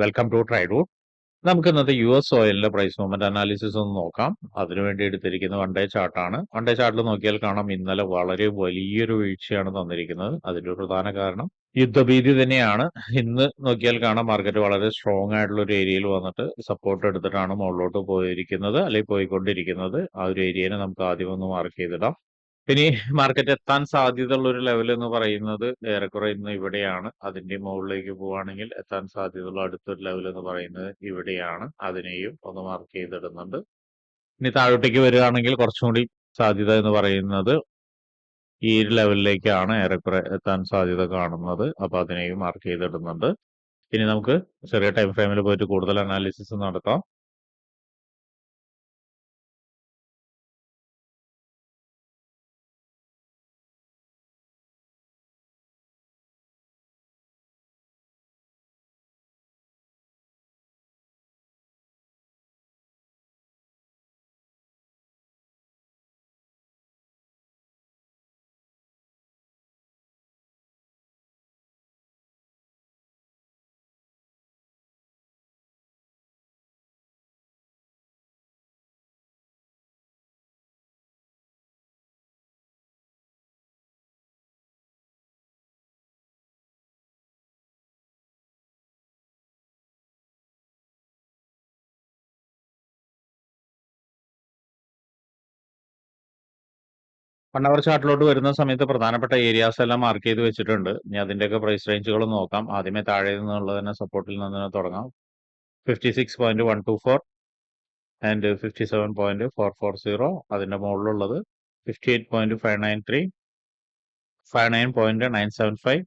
Welcome to ട്രൈഡൂട്ട് നമുക്ക് ഇന്നത്തെ യു എസ് ഓയിലിന്റെ പ്രൈസ് മൂവ്മെന്റ് അനാലിസിസ് ഒന്ന് നോക്കാം. അതിനുവേണ്ടി എടുത്തിരിക്കുന്ന വൺ ഡേ ചാർട്ടാണ് വൺ ഡേ ചാർട്ടിൽ നോക്കിയാൽ കാണാം ഇന്നലെ വളരെ വലിയൊരു വീഴ്ചയാണ് തന്നിരിക്കുന്നത്. അതിന്റെ ഒരു പ്രധാന കാരണം യുദ്ധഭീതി തന്നെയാണ്. ഇന്ന് നോക്കിയാൽ കാണാം മാർക്കറ്റ് വളരെ സ്ട്രോങ് ആയിട്ടുള്ള ഒരു ഏരിയയിൽ വന്നിട്ട് സപ്പോർട്ട് എടുത്തിട്ടാണ് മുകളിലോട്ട് പോയിരിക്കുന്നത് അല്ലെങ്കിൽ പോയിക്കൊണ്ടിരിക്കുന്നത്. ആ ഒരു ഏരിയനെ നമുക്ക് ആദ്യം ഒന്ന് മാർക്ക് ചെയ്തിടാം. ഇനി മാർക്കറ്റ് എത്താൻ സാധ്യതയുള്ള ഒരു ലെവൽ എന്ന് പറയുന്നത് ഏറെക്കുറെ ഇന്ന് ഇവിടെയാണ്. അതിന്റെ മുകളിലേക്ക് പോവുകയാണെങ്കിൽ എത്താൻ സാധ്യതയുള്ള അടുത്തൊരു ലെവൽ എന്ന് പറയുന്നത് ഇവിടെയാണ്. അതിനെയും ഒന്ന് മാർക്ക് ചെയ്തിടുന്നുണ്ട്. ഇനി താഴോട്ടേക്ക് വരികയാണെങ്കിൽ കുറച്ചും കൂടി സാധ്യത എന്ന് പറയുന്നത് ഈ ഒരു ലെവലിലേക്കാണ് ഏറെക്കുറെ എത്താൻ സാധ്യത കാണുന്നത്. അപ്പൊ അതിനെയും മാർക്ക് ചെയ്തിടുന്നുണ്ട്. ഇനി നമുക്ക് ചെറിയ ടൈം ഫ്രെയിമിൽ പോയിട്ട് കൂടുതൽ അനാലിസിസ് നടത്താം. വൺ അവർ ചാർട്ടിലോട്ട് വരുന്ന സമയത്ത് പ്രധാനപ്പെട്ട ഏരിയാസ് എല്ലാം മാർക്ക് ചെയ്ത് വെച്ചിട്ടുണ്ട്. ഇനി അതിന്റെയൊക്കെ പ്രൈസ് റേഞ്ചുകൾ നോക്കാം. ആദ്യമേ താഴെ നിന്നുള്ള തന്നെ സപ്പോർട്ടിൽ നിന്ന് തന്നെ തുടങ്ങാം. Fifty six point one two four and fifty seven point four four zero അതിന്റെ മുകളിലുള്ളത് fifty eight point five nine three five nine point nine seven five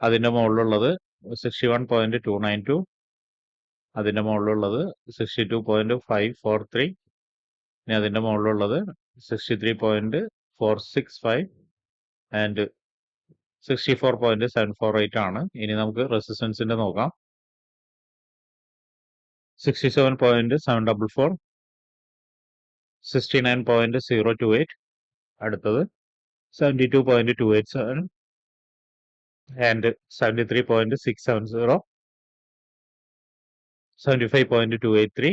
അതിന്റെ മുകളിലുള്ളത് sixty one point two nine two അതിന്റെ മുകളിലുള്ളത് sixty two point five four three ഇനി അതിന്റെ മുകളിലുള്ളത് sixty three point four six five and sixty four point seven four eight ആണ്. ഇനി നമുക്ക് റെസിസ്റ്റൻസിന്റെ നോക്കാം. Sixty seven point seven double four sixty nine point zero two eight അടുത്തത് seventy two point two eight seven and seventy three point six seven zero seventy five point two eight three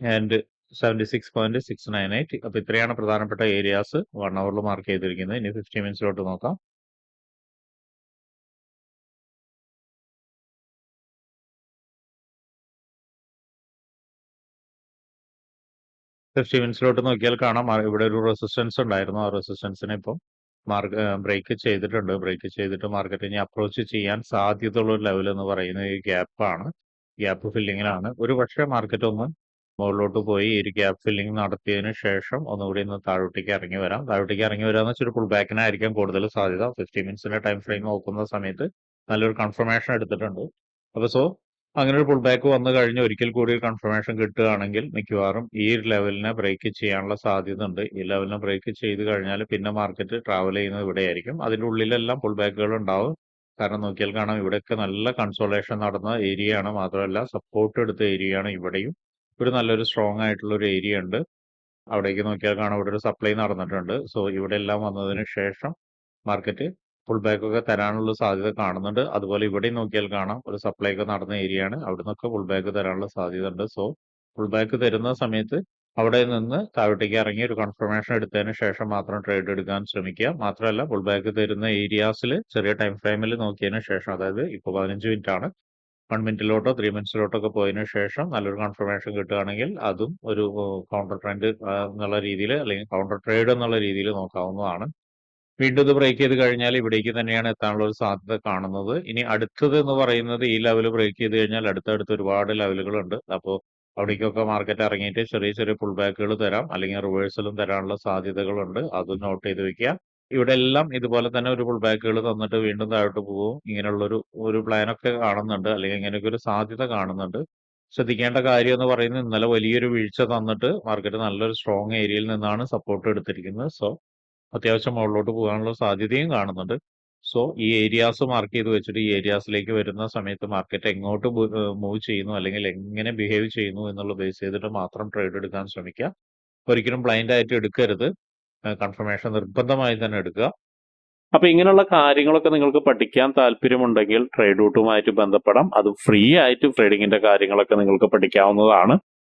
and seventy six point six nine eight അപ്പൊ ഇത്രയാണ് പ്രധാനപ്പെട്ട areas one അവറിൽ mark ചെയ്തിരിക്കുന്നത്. ഇനി fifty മിനിറ്റ്സിലോട്ട് നോക്കാം. Fifty മിനിറ്റ്സിലോട്ട് നോക്കിയാൽ കാണാം. ഇവിടെ ഒരു റെസിസ്റ്റൻസ് ഉണ്ടായിരുന്നു. ആ റെസിസ്റ്റൻസിനെ ഇപ്പം മാർക്ക് ബ്രേക്ക് ചെയ്തിട്ടുണ്ട്. ബ്രേക്ക് ചെയ്തിട്ട് മാർക്കറ്റ് ഇനി അപ്രോച്ച് ചെയ്യാൻ സാധ്യതയുള്ള ഒരു ലെവൽ എന്ന് പറയുന്നത് ഈ ഗ്യാപ്പാണ് ഗ്യാപ്പ് ഫില്ലിങ്ങിലാണ് ഒരു പക്ഷേ മാർക്കറ്റ് ഒന്ന് മുകളിലോട്ട് പോയി ഒരു ഗ്യാപ് ഫില്ലിംഗ് നടത്തിയതിന് ശേഷം ഒന്നുകൂടി ഇന്ന് താഴോട്ടേക്ക് ഇറങ്ങി വരാം. താഴോട്ടേക്ക് ഇറങ്ങി വരാന്ന് വെച്ചാൽ പുൾ ബാക്കിനായിരിക്കാം കൂടുതൽ സാധ്യത. ഫിഫ്റ്റി മിനിറ്റ്സിന്റെ ടൈം ഫ്രെയിം നോക്കുന്ന സമയത്ത് നല്ലൊരു കൺഫർമേഷൻ എടുത്തിട്ടുണ്ട്. അപ്പൊ സോ അങ്ങനെ ഒരു പുൾ ബാക്ക് വന്നു കഴിഞ്ഞ് ഒരിക്കൽ കൂടി കൺഫർമേഷൻ കിട്ടുകയാണെങ്കിൽ മിക്കവാറും ഈ ലെവലിനെ ബ്രേക്ക് ചെയ്യാനുള്ള സാധ്യത ഉണ്ട്. ഈ ലെവലിനെ ബ്രേക്ക് ചെയ്ത് കഴിഞ്ഞാൽ പിന്നെ മാർക്കറ്റ് ട്രാവൽ ചെയ്യുന്നത് ഇവിടെയായിരിക്കും അതിന്റെ ഉള്ളിലെല്ലാം പുൾ ബാക്കുകൾ ഉണ്ടാവും. കാരണം നോക്കിയാൽ കാണാം ഇവിടെയൊക്കെ നല്ല കൺസോളേഷൻ നടന്ന ഏരിയയാണ് മാത്രമല്ല സപ്പോർട്ട് എടുത്ത ഏരിയയാണ് ഇവിടെയും. ഒരു നല്ലൊരു സ്ട്രോങ് ആയിട്ടുള്ള ഒരു ഏരിയ ഉണ്ട്. അവിടേക്ക് നോക്കിയാൽ കാണാം ഇവിടെ ഒരു സപ്ലൈ നടന്നിട്ടുണ്ട്. സോ ഇവിടെ എല്ലാം വന്നതിന് ശേഷം മാർക്കറ്റ് ഫുൾ ബാക്ക് ഒക്കെ തരാനുള്ള സാധ്യത കാണുന്നുണ്ട്. അതുപോലെ ഇവിടെ നോക്കിയാൽ കാണാം ഒരു സപ്ലൈ ഒക്കെ നടന്ന ഏരിയ ആണ്. അവിടെ നിന്നൊക്കെ ഫുൾ ബാക്ക് തരാനുള്ള സാധ്യത ഉണ്ട്. സോ ഫുൾ ബാക്ക് തരുന്ന സമയത്ത് അവിടെ നിന്ന് താഴോട്ടേക്ക് ഇറങ്ങി ഒരു കൺഫർമേഷൻ എടുത്തതിന് ശേഷം മാത്രം ട്രേഡ് എടുക്കാൻ ശ്രമിക്കുക. മാത്രമല്ല ഫുൾ ബാക്ക് തരുന്ന ഏരിയാസിൽ ചെറിയ ടൈം ഫ്രെയിമിൽ നോക്കിയതിന് ശേഷം അതായത് ഇപ്പോൾ പതിനഞ്ച് മിനിറ്റ് ആണ്. വൺ മിനിറ്റിലോട്ടോ ത്രീ മിനിറ്റ്സിലോട്ടോ ഒക്കെ പോയതിനു ശേഷം നല്ലൊരു കൺഫർമേഷൻ കിട്ടുകയാണെങ്കിൽ അതും ഒരു കൗണ്ടർ ട്രെൻഡ് എന്നുള്ള രീതിയിൽ അല്ലെങ്കിൽ കൗണ്ടർ ട്രേഡ് എന്നുള്ള രീതിയിൽ നോക്കാവുന്നതാണ്. വീണ്ടും ഇത് ബ്രേക്ക് ചെയ്ത് കഴിഞ്ഞാൽ ഇവിടേക്ക് തന്നെയാണ് എത്താനുള്ള ഒരു സാധ്യത കാണുന്നത്. ഇനി അടുത്തത് എന്ന് പറയുന്നത് ഈ ലെവൽ ബ്രേക്ക് ചെയ്ത് കഴിഞ്ഞാൽ അടുത്തടുത്ത് ഒരുപാട് ലെവലുകളുണ്ട് അപ്പോൾ അവിടേക്കൊക്കെ മാർക്കറ്റ് ഇറങ്ങിയിട്ട് ചെറിയ ചെറിയ പുൾ ബാക്കുകൾ തരാം. അല്ലെങ്കിൽ റിവേഴ്സലും തരാനുള്ള സാധ്യതകളുണ്ട്. അത് നോട്ട് ചെയ്ത് വെക്കുക. ഇവിടെ എല്ലാം ഇതുപോലെ തന്നെ ഒരു പുൾ ബാക്കുകൾ തന്നിട്ട് വീണ്ടും താഴോട്ട് പോകും. ഇങ്ങനെയുള്ള ഒരു ഒരു പ്ലാനൊക്കെ കാണുന്നുണ്ട്. അല്ലെങ്കിൽ ഇങ്ങനെയൊക്കെ ഒരു സാധ്യത കാണുന്നുണ്ട്. ശ്രദ്ധിക്കേണ്ട കാര്യം എന്ന് പറയുന്നത് ഇന്നലെ വലിയൊരു വീഴ്ച തന്നിട്ട് മാർക്കറ്റ് നല്ലൊരു സ്ട്രോങ് ഏരിയയിൽ നിന്നാണ് സപ്പോർട്ട് എടുത്തിരിക്കുന്നത്. സോ അത്യാവശ്യം മുകളിലോട്ട് പോകാനുള്ള സാധ്യതയും കാണുന്നുണ്ട്. സോ ഈ ഏരിയാസ് മാർക്ക് ചെയ്ത് വെച്ചിട്ട് ഈ ഏരിയാസിലേക്ക് വരുന്ന സമയത്ത് മാർക്കറ്റ് എങ്ങോട്ട് മൂവ് ചെയ്യുന്നു അല്ലെങ്കിൽ എങ്ങനെ ബിഹേവ് ചെയ്യുന്നു എന്നുള്ള ബേസ് ചെയ്തിട്ട് മാത്രം ട്രേഡ് എടുക്കാൻ ശ്രമിക്കുക. ഒരിക്കലും ബ്ലൈൻഡ് ആയിട്ട് എടുക്കരുത്. കൺഫർമേഷൻ നിർബന്ധമായി തന്നെ എടുക്കുക. അപ്പൊ ഇങ്ങനെയുള്ള കാര്യങ്ങളൊക്കെ നിങ്ങൾക്ക് പഠിക്കാൻ താല്പര്യമുണ്ടെങ്കിൽ ട്രേഡ് റൂട്ടുമായിട്ട് ബന്ധപ്പെടാം. അത് ഫ്രീ ആയിട്ട് ട്രേഡിങ്ങിന്റെ കാര്യങ്ങളൊക്കെ നിങ്ങൾക്ക് പഠിക്കാവുന്നതാണ്.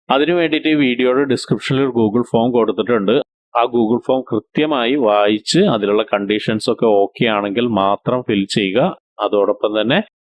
അതിനു വേണ്ടിയിട്ട് ഈ വീഡിയോയുടെ ഡിസ്ക്രിപ്ഷനിൽ ഒരു ഗൂഗിൾ ഫോം കൊടുത്തിട്ടുണ്ട്. ആ ഗൂഗിൾ ഫോം കൃത്യമായി വായിച്ച് അതിലുള്ള കണ്ടീഷൻസ് ഒക്കെ ഓക്കെ ആണെങ്കിൽ മാത്രം ഫിൽ ചെയ്യുക. അതോടൊപ്പം തന്നെ